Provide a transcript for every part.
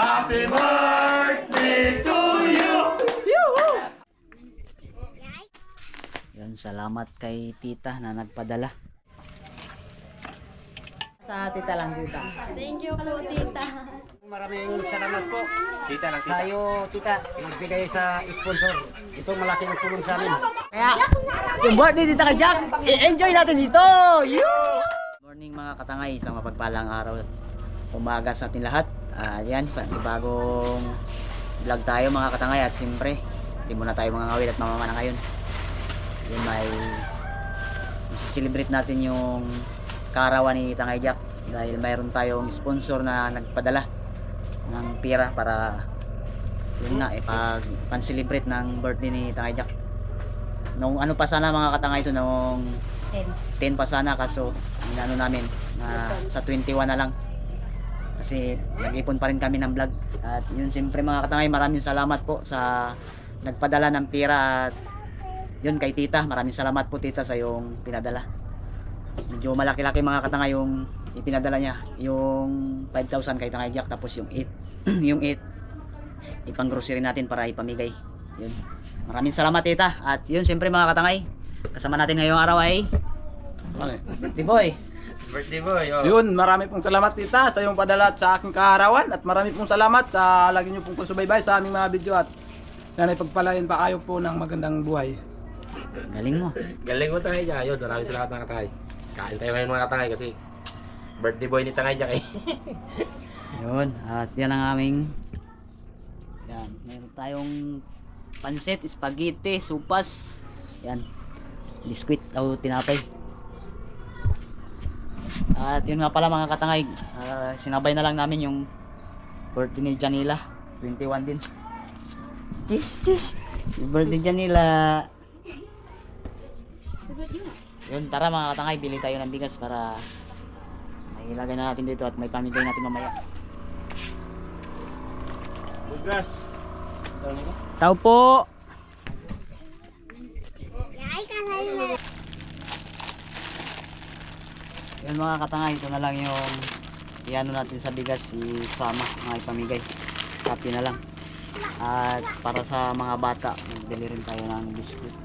Happy birthday to you! Yun, salamat kay tita na nagpadala. Sa tita lang tita. Thank you po, tita. Maraming salamat po Tita lang, sa iyo, tita, nagbigay sa sponsor. Ito malaking tulong sa amin. Kaya, yung birthday dito kay Jack, i-enjoy natin dito! Yoo! Morning mga katangay, isang mapagpalang araw. Umaga sa atin lahat. Ah, yan, bagong vlog tayo mga katangay at siyempre, hindi muna tayo mga ngawil at mamamana ngayon. Yun may celebrate natin yung karawan ni Tangay Jack dahil mayroon tayong sponsor na nagpadala ng pira para yun nga, eh, pag pan-celebrate ng birthday ni Tangay Jack. Nung ano pa sana mga katangay ito, nung 10 pa sana kaso ano namin na sa 21 na lang kasi nag-ipon pa rin kami ng vlog. At yun siyempre mga katangay maraming salamat po sa nagpadala ng pira at yun kay tita maraming salamat po tita sa yung pinadala. Medyo malaki-laki mga katangay yung ipinadala niya. Yung 5,000 kay Tangay Jack tapos yung 8 yung 8 ipang grocery natin para ipamigay. Yun. Maraming salamat tita. At yun siyempre mga katangay kasama natin ngayong araw ay birthday boy Birthday boy, oh. Yun, marami pong salamat tita sa iyong padala sa aking kaarawan at marami pong salamat sa lagi niyo pong pagsubaybay sa aming mga video at sana ipagpalain pa kayo po ng magandang buhay. galing mo Galing mo Tangay Jack. Yun, maraming salamat mga katangay. Kain tayo ngayon mga katangay kasi birthday boy ni Tangay Jack eh. yun at yan ang aming yan meron tayong pansit, spaghetti, supas yan biskuit o tinapay at yun nga pala mga katangay ah, sinabay na lang namin yung birthday ni Janila. 21 din. Cheese cheese birthday ni Janila. Yun tara mga katangay bili tayo ng bigas para may ilagay na natin dito at may pamigay natin mamaya. Bugas. tao po Yun mga katangay, ito na lang yung iano natin sa bigas, isama mga ipamigay. Kapi na lang. At para sa mga bata, magbili rin tayo ng biskuit.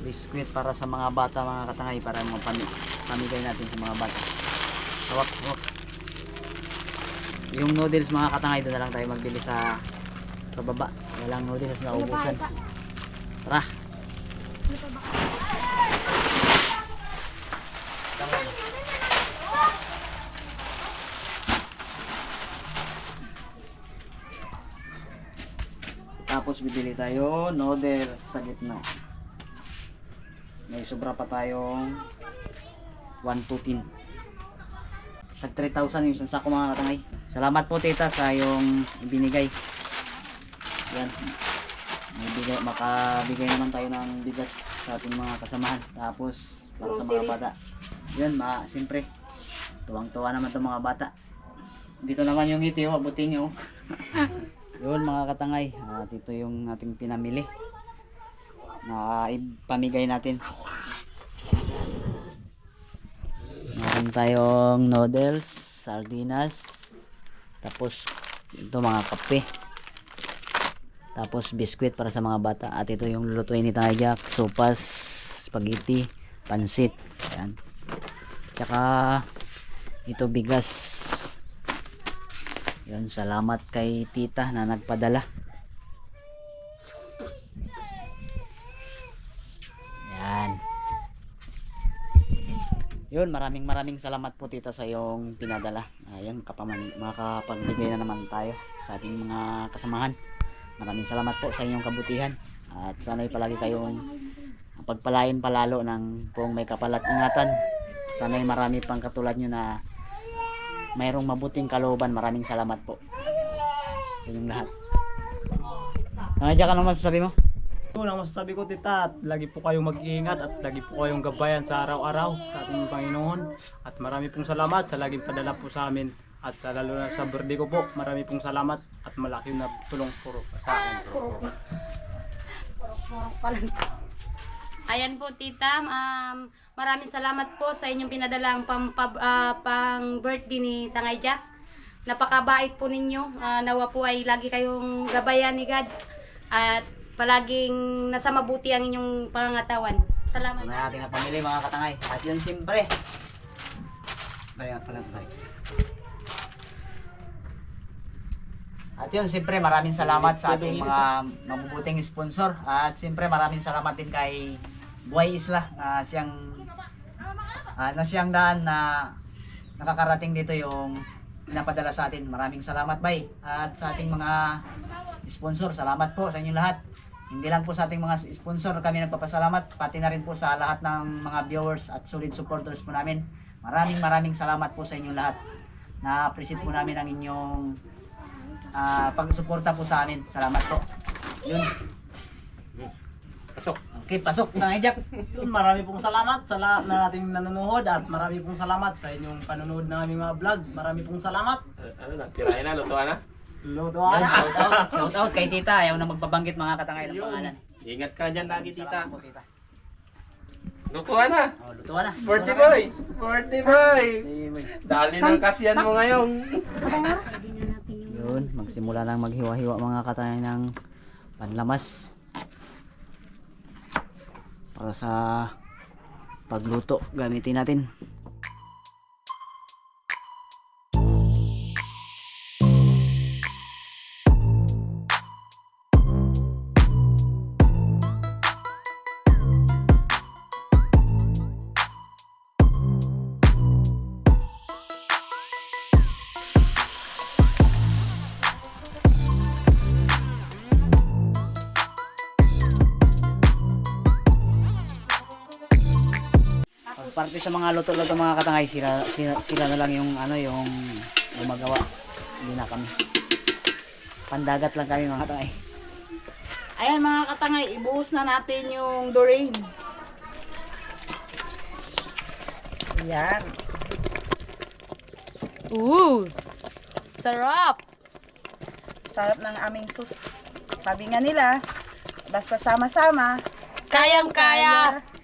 Biskuit para sa mga bata mga katangay para mapamigay natin sa mga bata. Hawak, hawak. Yung noodles mga katangay, doon na lang tayo magbili sa sa baba. Walang noodles na ubusan. Tara! Tapos bibili tayo noodles sa gitna. May sobra pa tayong 1 to 10. Tag 3,000 yung isang sako mga katangay. Salamat po tita sa yung binigay. Yan. May bigay, makabigay naman tayo ng bigas sa ating mga kasamahan. Tapos para sa mga bata. Yan, ma, siyempre. Tuwang-tuwa naman itong mga bata. Dito naman yung ngiti, oh, abutin nyo. Yun mga katangay, at ito yung ating pinamili na ipamigay natin. Meron tayong noodles, sardinas, tapos ito mga kape. Tapos biskwit para sa mga bata. At ito yung lulutuin ni Tajak, sopas, spaghetti, pansit. Ayan. Tsaka ito bigas. Yun, salamat kay tita na nagpadala. Yan. Yun, maraming maraming salamat po tita sa iyong pinadala. Ayan, kapaman, makapagbigay na naman tayo sa ating mga kasamahan. Maraming salamat po sa inyong kabutihan. At sana'y palagi kayong pagpalain palalo ng kung may kapalat ingatan. Sana'y marami pang katulad nyo na mayroong mabuting kalooban. Maraming salamat po sa inyong lahat. Nangadya ka naman masasabi mo? Yun ang masasabi ko tita at lagi po kayong mag-iingat at lagi po kayong gabayan sa araw-araw sa ating Panginoon. At marami pong salamat sa laging padala po sa amin. At sa lalo na sa birthday ko po, marami pong salamat at malaki na tulong puro sa akin. Ayan po, tita. Um, maraming salamat po sa inyong pinadalang pang, pab- ah, pang birthday ni Tangay Jack. napakabait po ninyo. Ah, nawa po ay lagi kayong gabayan ni God. At palaging nasa mabuti ang inyong pangangatawan. Salamat. Na ating pamilya mga katangay. At yun siyempre. Baya pala bye. At yun, siyempre maraming salamat sa ating mga mabubuting sponsor. At siyempre maraming salamat din kay Buhay Isla na siyang ah, na siyang daan na nakakarating dito yung pinapadala sa atin. Maraming salamat, Bay. At sa ating mga sponsor, salamat po sa inyo lahat. Hindi lang po sa ating mga sponsor kami nagpapasalamat, pati na rin po sa lahat ng mga viewers at solid supporters po namin. Maraming maraming salamat po sa inyo lahat. Na-appreciate po namin ang inyong ah, pagsuporta po sa amin. Salamat po. Yun. Pasok. Okay, pasok na Jack. Yun, marami pong salamat sa lahat na ating nanonood at marami pong salamat sa inyong panonood ng aming mga vlog. Marami pong salamat. Uh, ano na, tirahin na, lutuan na. Luto Yan, na. shout out, shout out kay tita. Ayaw na magbabanggit mga katangay ng pangalan. Ingat ka dyan lagi, tita. Salamat po, tita. Lutuan na. Oh, lutuan na. Birthday boy! Birthday boy! boy. Dali ng kasiyan mo ngayon. Yun, magsimula nang maghiwa-hiwa mga katangay ng panlamas. Para sa pagluto, gamitin natin. Parte sa mga luto-luto mga katangay, sila, sila, sila na lang yung ano yung gumagawa. Hindi na kami. Pandagat lang kami mga katangay. Ayan mga katangay, ibuhos na natin yung Doreen. Yan. Ooh! Sarap! Sarap ng aming sus. Sabi nga nila, basta sama-sama, Kayang-kaya! haluin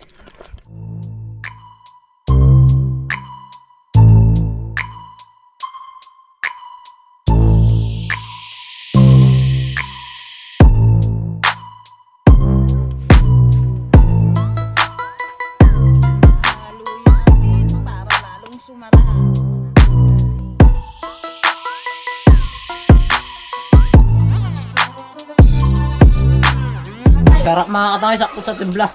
Sarap mga katangay, sakto sa timbla.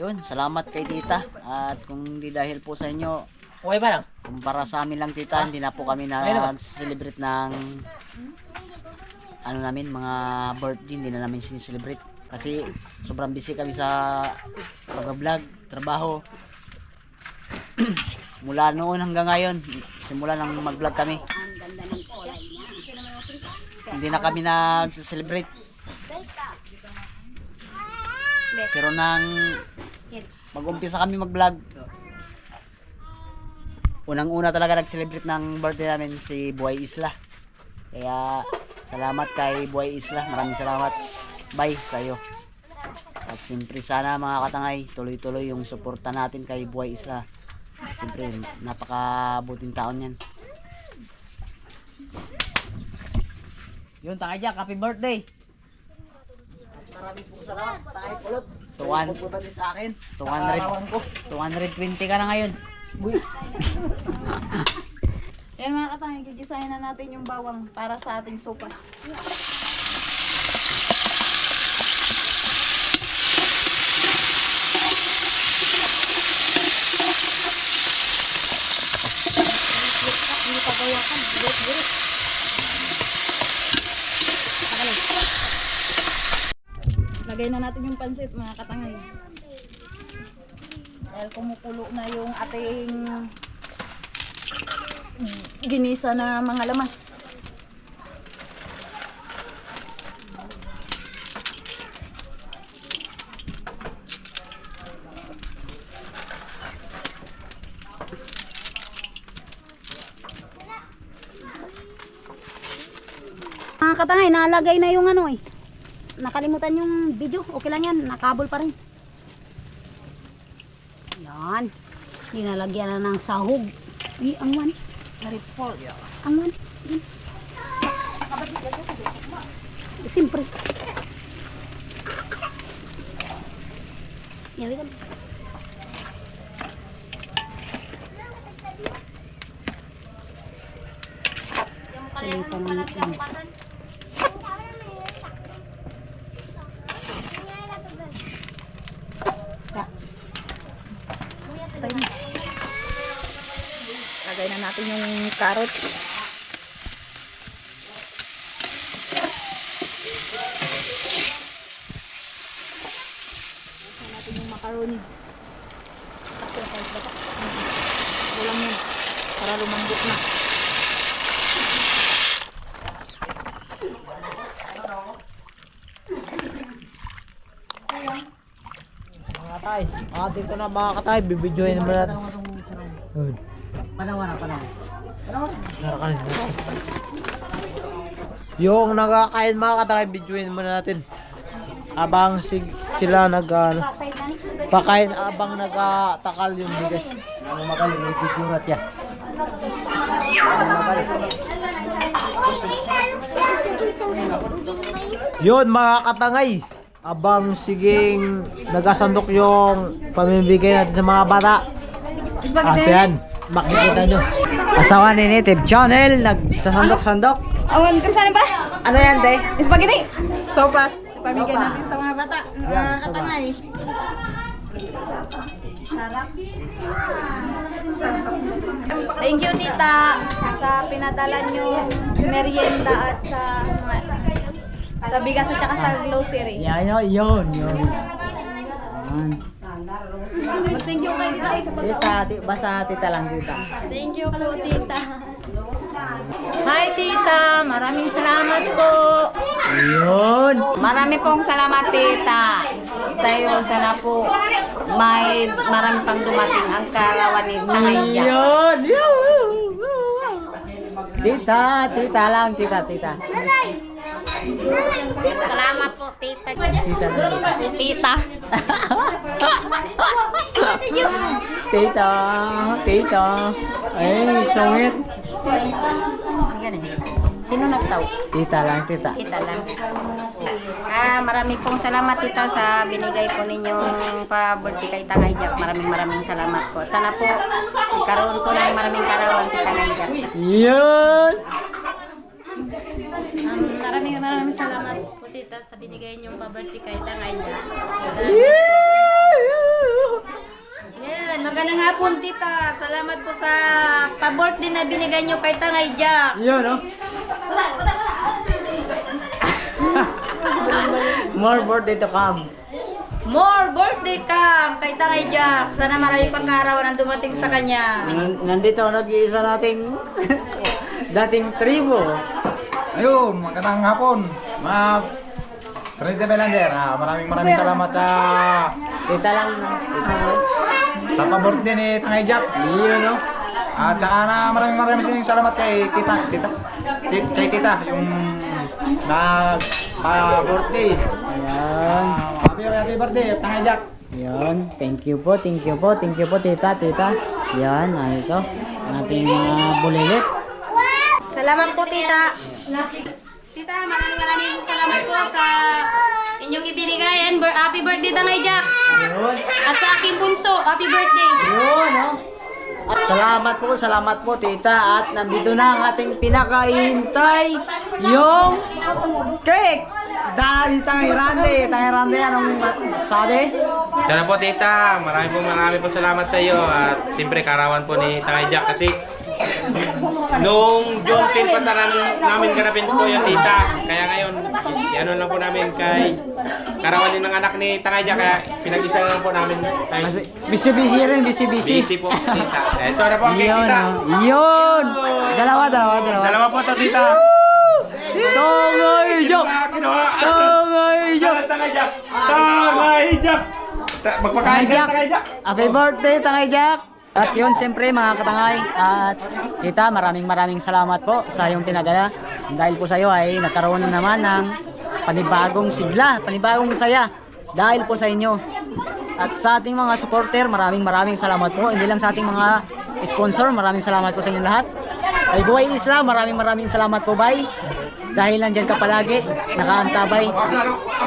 Yun, salamat kay tita. At kung hindi dahil po sa inyo, Okay ba lang? kumpara sa amin lang tita, hindi na po kami Ayun naman. na-celebrate ng ano namin, mga birthday, hindi na namin sineselebrate. Kasi sobrang busy kami sa pag-vlog, trabaho. Mula noon hanggang ngayon, simula nang mag-vlog kami. Hindi na kami nag-celebrate. Pero nang mag-umpisa kami mag-vlog, unang-una talaga nag-celebrate ng birthday namin si Buhay Isla. Kaya salamat kay Buhay Isla. Maraming salamat. Bye sa iyo. At siyempre sana mga katangay, tuloy-tuloy yung suporta natin kay Buhay Isla. Siyempre, napakabuting taon yan. Yun, tangay Jack, happy birthday! Marami pong salamat. Tayo pulot. Tuwan, Pupunta sa akin. 200, 220 ka na ngayon. Yan mga katangay, gigisahin na natin yung bawang para sa ating sopa. Lagay na natin yung pansit mga katangay. Dahil kumukulo na yung ating ginisa na mga lamas. Mga katangay, nalagay na yung ano eh. Nakalimutan yung video. Okay lang yan, nakabol pa rin. Yan. Ninalagyan na ng sahog. Ay, ang wan. Ang wan. Yan. Siyempre. Yan, yan. Palitan ng itlog. Ta- Tayo na. Lagay na natin yung carrot. Lagyan natin yung macaroni. Na kahit bata. Kulang yun. Para lumambot na. Mga tay, atin ko na mga katay, bibidyoin naman natin. Panawa na. Yung nakakain mga katay, bidyoin muna natin. Abang sig sila nag ano, pakain abang nagatakal yung bigas. Ang magaling yung pikurat yan. Yun mga katangay, abang siging nagasandok yung pamimigay natin sa mga bata. At yan, makikita nyo. Asawa ni Native Channel, nagsasandok-sandok. Awan, krisanin ba? Ano yan, te? Spaghetti! Sopas. Pamigay natin sa mga bata. Mga Yan, katangay. Thank you, tita, sa pinadala nyo merienda at sa mga sa bigas at saka sa grocery. Yan, yun, yun, yun. Yan. Mag-thank you kayo guys sa Tita, ti, basta tita lang tita. Thank you po, tita. Hi tita, maraming salamat po. Yun. Marami pong salamat tita. Sa iyo sana po may marami pang dumating ang karawan ni Tangay Jack. Yun. Yun. Tita, tita lang, tita, tita. Salamat po tita. Tita. Tita. Tita, tita. Ay, sungit. Ang galing. Sino nagtaw? Tita lang, tita. Tita lang. Ah, marami pong salamat tita sa binigay po ninyong pa-birthday kay Tangay Jack. Maraming maraming salamat po. Sana po karoon po ng maraming karawan si Tangay Jack. Yun. Um, maraming maraming salamat po tita sa binigay niyong pa-birthday kay Tangay niya. Yan, magandang hapon tita. Salamat po sa pa-birthday na binigay niyo kay Tangay Jack. Yun, no? More birthday to come. More birthday cam kay Tangay Jack. Sana marami pang kaarawan ang dumating sa kanya. Nan- Nandito nag-iisa nating dating tribo. Ayun, magandang hapon. Mga de Belander, ah, maraming maraming salamat sa Tita lang, no? sa pa-birthday ni Tangay Jack. Yun, no? At saka na maraming maraming salamat kay Tita, Tita, Tit- kay Tita yung nag pa-birthday. Ayan. Ah, happy happy birthday, Tangay Jack. Yan, thank you po, thank you po, thank you po tita, tita. Yan, ano ito, ating mga bulilit. Salamat po, tita. Tita, maraming maraming salamat po sa inyong ibinigay and happy birthday Tangay Jack. At sa aking bunso, happy birthday. yun, no? At salamat po, salamat po tita at nandito na ang ating pinakahintay yung cake. Dahil tangay rande, tangay rande, anong sabi? Ito na po tita, marami po marami po salamat sa iyo at siyempre karawan po ni Tangay Jack kasi nung June 10 pa tanan namin ganapin po yung tita. Kaya ngayon, ano lang po namin kay karawan ng anak ni Tangay Jack kaya pinag-isa na lang po namin kay busy-busy rin, busy-busy. busy po tita. Ito na po ang Yun, tita. yun. Dalawa, dalawa, dalawa. Dalawa po to tita. Tongay Jack! Tongay Jack! Tangay Jack. Tangay Jack. Magpakain ka. Tangay Jack. Happy birthday, Tangay Jack! At yun, siyempre mga katangay, at kita, maraming maraming salamat po sa iyong pinadala. Dahil po sa iyo ay nagkaroon na naman ng panibagong sigla, panibagong saya dahil po sa inyo. At sa ating mga supporter, maraming maraming salamat po. Hindi lang sa ating mga sponsor, maraming salamat po sa inyo lahat. Kay Buhay Isla, maraming maraming salamat po, bay. Dahil nandyan ka palagi, nakaantabay.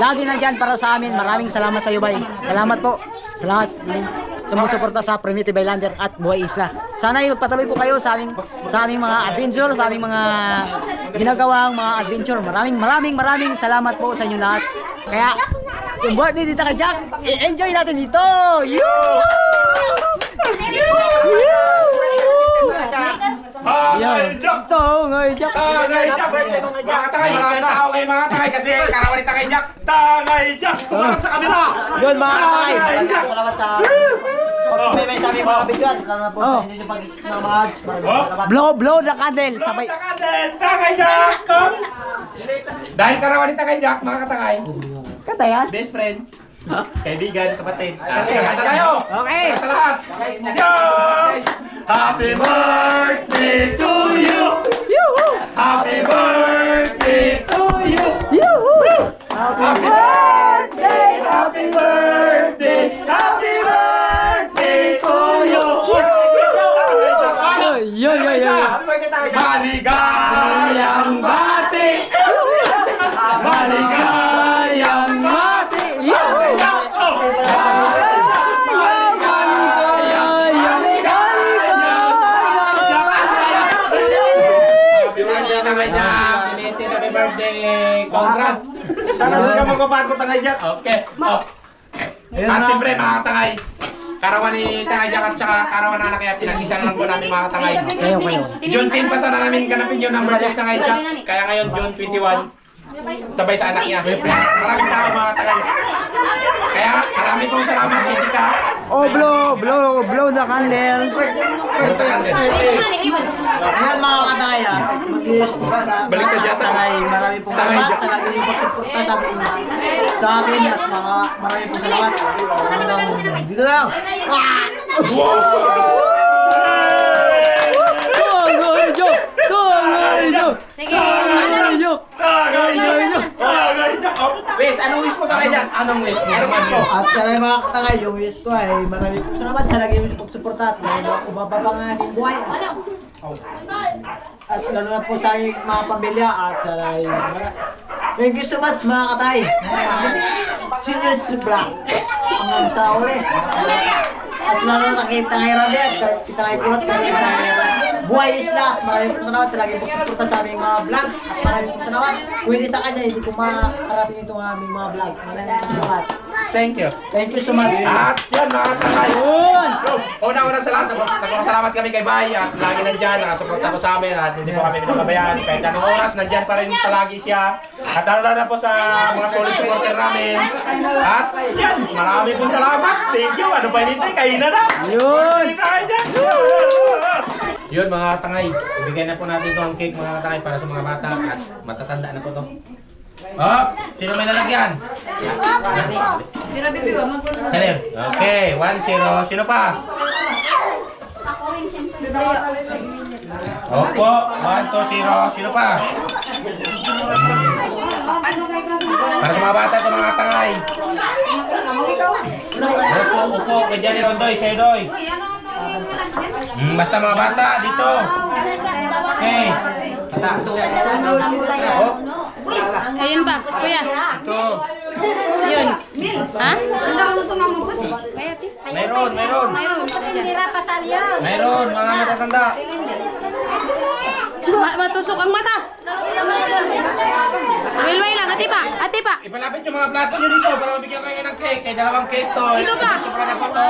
Lagi nandyan para sa amin. Maraming salamat sa iyo, bay. Salamat po. Salamat sumusuporta sa Primitive Islander at Buhay Isla. Sana ay magpatuloy po kayo sa aming, sa aming mga adventure, sa aming mga ginagawang mga adventure. Maraming maraming maraming salamat po sa inyo lahat. Kaya, yung birthday dito kay Jack, i-enjoy natin dito! You! Yan. Ito, ngay Jack. Tagay Jack! Mga katangay, maraming tao kayo mga katangay kasi karawan ni Tagay Jack. Tagay Jack! Kumarang sa kabila! Yun mga kakay. Tagay Jack! Salamat sa pag may sabi mga bigyan. Salamat po sa inyo yung pag-isip ng mga Blow, blow the candle. Sabay. Tagay Jack! Dahil karawan ni Tagay Jack, mga katangay, Kata yan? best friend, kaibigan, kapatid. Ah, Kanta tayo! Okay. Para sa lahat! Yun! Happy birthday to you! Happy birthday to you! Happy birthday! Happy birthday! Happy birthday to you! Yun, yun, yun. Maligayang bati! Maligayang Sana hindi ka magpapago, Tangay Jack! Okay. Oh. At siyempre, mga katangay, karawan ni Tangay Jack at saka karawan na anak kaya pinag-isa na lang po namin mga katangay. Kayo, kayo. June 10 pa sana namin ganapin yun ang birthday ng Tangay Jack. Kaya ngayon, June 21, sabay sa anak niya. Maraming tao mga. Kaya marami pong salamat kay Tita. Oh, blow, blow, blow the candle. Ayan mga kataya, Balik ka dyan. Tanay, marami pong salamat sa lagi yung pagsuporta sa amin sa akin at mga marami pong salamat. Dito na lang. Tagay joke! Tagay joke! Sige, ano? joke! Tagay Jack! Tagay Jack! Oh, Wes, anong wish mo Tangay Jack? Anong wish? Anong wish mo? At sana mga katangay, yung wish ko ay marami pong salamat sa lagi yung pagsuporta at mga kumababanganing buhay. At lalo na po sa aking mga pamilya at sana ay Thank you so much mga katay. Senior Subra. Ang sa uli. At lalo na kay Tangay Rabi at kay kita kay Kulot kay Buhay at maraming po salamat sa lagi pagsuporta sa aming mga vlog at maraming po salamat. Pwede sa kanya, hindi ko makarating itong aming mga vlog. Maraming po salamat. Thank you. Thank you so much. At yan mga. Yun! Una-una sa lahat, nagpa- nagpapasalamat kami kay Bay at lagi nandyan, nakasuporta po sa amin at hindi po kami pinababayaan. Kahit anong oras, nandyan pa rin palagi siya. At lalo na po sa mga solid supporter namin. At yan, marami pong salamat. Thank you. Ano pa inintay? Kainan na. Yun! Tayo dyan. Yun mga tangay, ibigay na po natin ito ang cake mga tangay para sa mga bata at matatanda na po to. Oh, sino may lalagyan? Kanil. Okay, 1-0. Sino pa? Opo, 1-2-0. Sino pa? Para sa mga bata ito mga tangay. Opo, opo. Kay Johnny Rondoy, sa'yo Doy. Hmm, basta mga bata, dito. Okay. Oh, Ayun ba? Kuya. ito. Yun. Ha? Sa liyo. Mayroon, mga matatanda. Ma matusok ang mata. Wilway lang. Ati pa. Ati pa. Ipalapit yung mga plato nyo dito para mabigyan kayo ng cake. Kaya dalawang cake to. Ito pa. Sobrang na po to.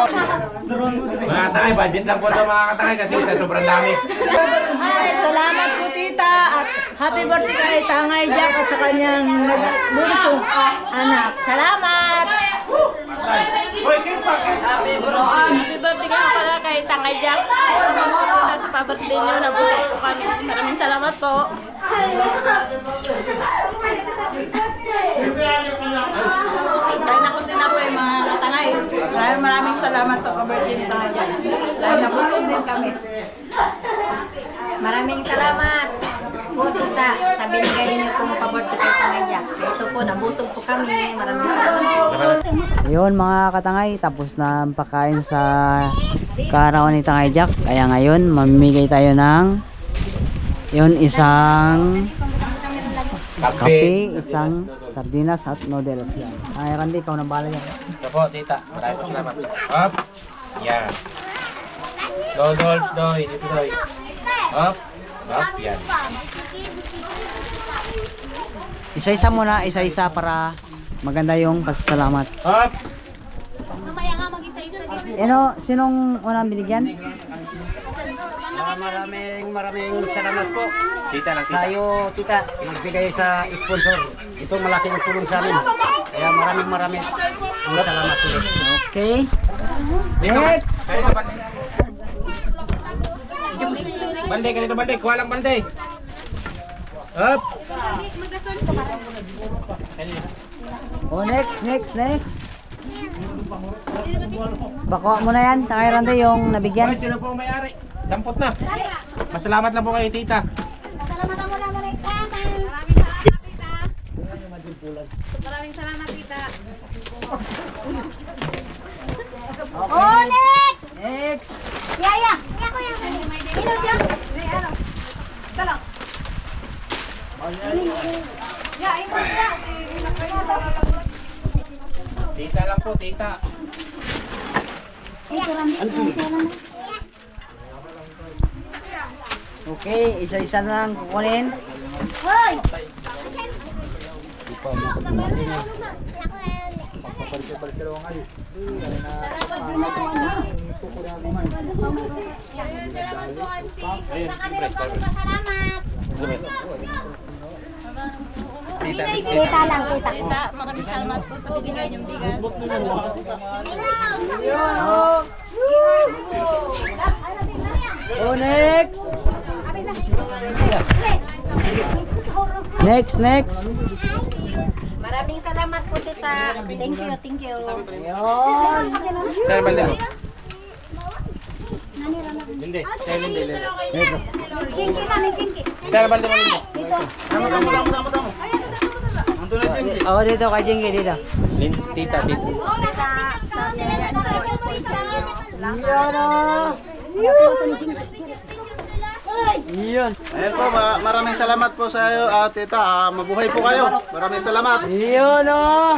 Mga tangay, budget lang po to mga katangay kasi sa sobrang dami. Ay, salamat po tita at happy birthday kay Tangay Jack at sa kanyang bunsong anak. Salamat! Hoy, cake pa, cake. Happy birthday ka pala kay Tangay Jack. Sa pa-birthday niyo, nabusok po kami. Maraming salamat po. Dahil na din ako yung mga katangay. Maraming maraming salamat sa pa-birthday ni Tangay Jack. Dahil nabusog din kami. Maraming salamat po tita sa binigay po, nabusog po kami. Maraming salamat. Ayun mga katangay, tapos na ang pagkain sa kaarawan ni Tangay Jack. Kaya ngayon, mamimigay tayo ng yun, isang kape, isang sardinas at noodles. Yan. Ay, Randy, ikaw na bahala yan. Ito po, tita. Maraming po salamat. Up. Yan. Noodles, doy. Dito, doy. Up. Up. Yan. Isa-isa muna, isa-isa para maganda yung pasasalamat. Up. Ano, sinong unang binigyan? Ah, maraming maraming salamat po. Tita lang, tita. iyo, tita, nagbigay sa sponsor. Itong malaking tulong sa amin. Kaya maraming maraming salamat ulit. Okay. Next! Balde, ganito, balde. Kuha lang, balde. Up. Oh, next, next, next. Bako mo na yan, Randy, yung nabigyan. sino po ang may-ari? Dampot na. Masalamat lang po kayo, tita. Maraming salamat, tita. Oh, next! Next! Yaya! Yaya ko yan. Sino dyan? May ano? Tala. Ya, ito na. Tita lang po, tita. Okay, isa-isa na lang kukunin. Hoy! Ayun, siyempre. Tita, Kita lang, kita. Tita, maraming salamat po sa binigay niyong bigas. Oh, next! Next, next! Maraming salamat po, tita. Thank you, thank you. Saan balde mo? Hindi, sa'yo hindi. hindi. Chinky namin, chinky. Saan balde mo, Lindo? Oh, dito kay Jingy, dito. Lin, tita, tita. Iyon. Ayan po, ma- maraming salamat po sa iyo, at tita. Ah, mabuhay po kayo. Maraming salamat. Iyon, oh!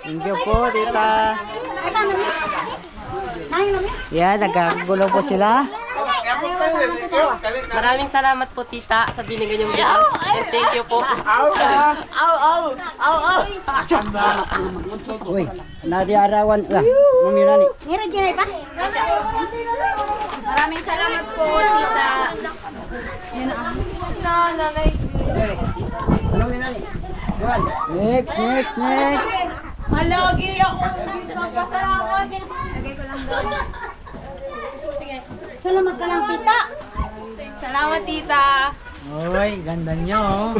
Thank you po, tita. Yan, nagkagulo po sila. Maraming salamat po, tita, sa binigay niyong bigas. And thank you po. Ow! Ow! Ow! Ow! Uy, nadiarawan ka. Mamirani. Meron dyan pa? Maraming salamat po, tita. Next, next, next. Malagi ako. Salamat ka lang, tita. Salamat, tita. Uy, ganda nyo, oh.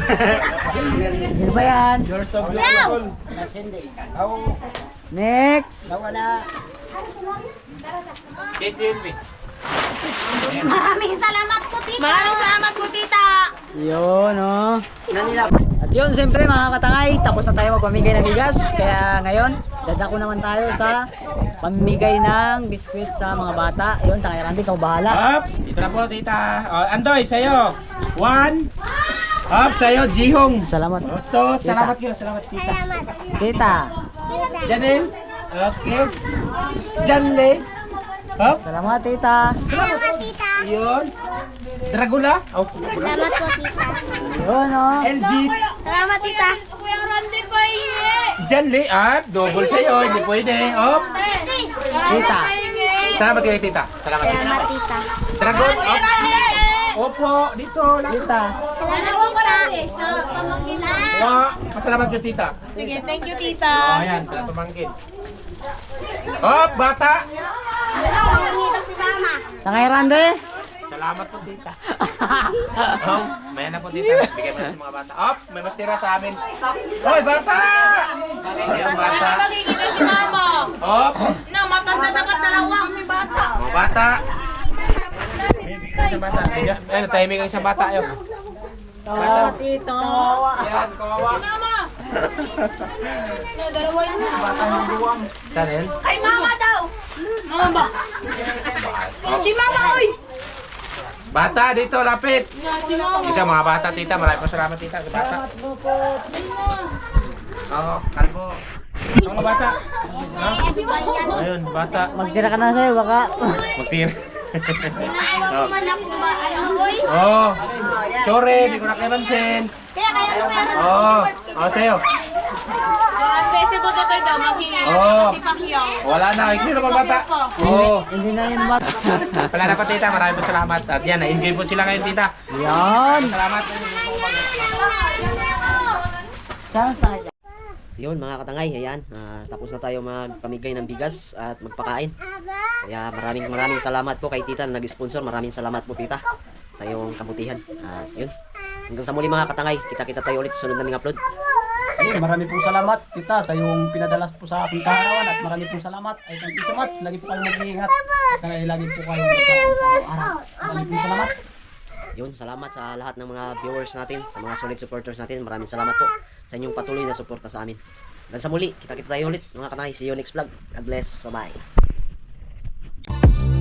Ano ba yan? Next. Kate Jenby. Maraming salamat po, tita. Maraming salamat po, tita. Yun, oh. At yun, siyempre mga katangay, tapos na tayo magpamigay ng bigas. Kaya ngayon, dadako naman tayo sa pamimigay ng biskwit sa mga bata. Yun, tangay Randy, ikaw bahala. Up. Dito na po, tita. Oh, Andoy, sa'yo. One. Up, sa'yo, Jihong. Salamat. Oto, salamat kayo. Salamat, tita. Tita. Janel. Okay. Janle. Up. Salamat, tita. Salamat, tita. Yun. Dragula. Oh. Salamat po, tita. Yun, oh. LG. Salamat, tita. Janle. Ah, double sa'yo. Hindi pwede. Up. Tita. Salamat kayo, tita. Salamat. Salamat, tita. Dragon. Up. Opo, dito. Tita. Salamat, tita. Sa pamagilan. Oh, pasalamat kayo, tita. Sige, thank you, tita. Oh, ayan, sa pamangkin. Up, bata. Si mama. Tangay Randy. Salamat po, tita. Oh, maya na po, tita. Bigay mo na sa mga bata. Up, may mas tira sa amin. Hoy, bata! Ayan, bata. Magiging si mama. Up, Na, matanda dapat dalawa. May bata. mga bata. May bigay isang bata. Ayan, tahimik ang isang bata. Ayun. Kawawa tita. Yan, kawawa. Saan yun? Ay, mama! Mama? Si mama, oy! Bata, dito, lapit. Si mama. Dito, mga bata, tita. Maraming po salamat, tita. Sa bata. Oo, kalbo. Ito mga bata. Ha? Ayun, bata. Magtira ka na sa'yo, baka. Magtir. Tinatawa mo man ako ba? Ano, oy? Oo. Sorry, di ko na mansin. Kaya kaya ano kaya Oo. Oo, sa'yo. Si Bototoy daw, maghingi Oo. si Pacquiao. Wala na. Ikaw na mga bata. Oo. Hindi na yun, mat. Wala na pa, tita. Maraming po salamat. At yan, na-enjoy po sila ngayon, tita. Yan. Salamat. Saan sa Yun mga katangay, ayan, ah, tapos na tayo magpamigay ng bigas at magpakain. Kaya maraming maraming salamat po kay tita na nag-sponsor. Maraming salamat po tita sa iyong kabutihan. At yun, hanggang sa muli mga katangay, kita-kita tayo ulit sa sunod naming upload. Ayun, marami pong salamat tita sa yung pinadalas po sa aking kaharawan at marami pong salamat. Ay thank you so much. Lagi po kayong mag-iingat. At saka lagi po kayong araw-araw. Marami pong salamat. Yun, salamat sa lahat ng mga viewers natin, sa mga solid supporters natin. Maraming salamat po sa inyong patuloy na suporta sa amin. Hanggang sa muli, kita-kita tayo ulit mga katangay. See you next vlog. God bless. Bye-bye.